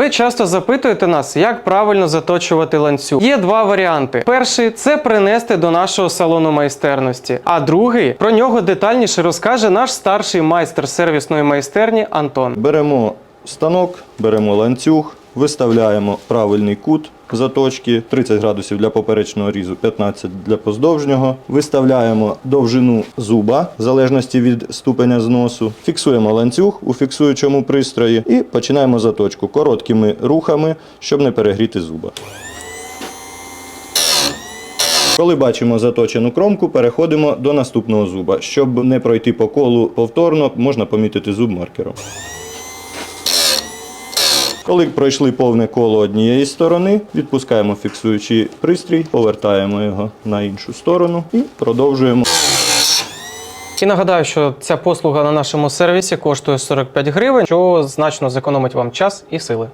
Ви часто запитуєте нас, як правильно заточувати ланцюг. Є два варіанти. Перший це принести до нашого салону майстерності, а другий про нього детальніше розкаже наш старший майстер сервісної майстерні Антон. Беремо станок, беремо ланцюг, виставляємо правильний кут заточки 30 градусів для поперечного різу, 15 для поздовжнього. Виставляємо довжину зуба в залежності від ступеня зносу. Фіксуємо ланцюг у фіксуючому пристрої і починаємо заточку короткими рухами, щоб не перегріти зуба. Коли бачимо заточену кромку, переходимо до наступного зуба. Щоб не пройти по колу повторно, можна помітити зуб маркером. Коли пройшли повне коло однієї сторони, відпускаємо фіксуючий пристрій, повертаємо його на іншу сторону і продовжуємо. І нагадаю, що ця послуга на нашому сервісі коштує 45 гривень, що значно зекономить вам час і сили.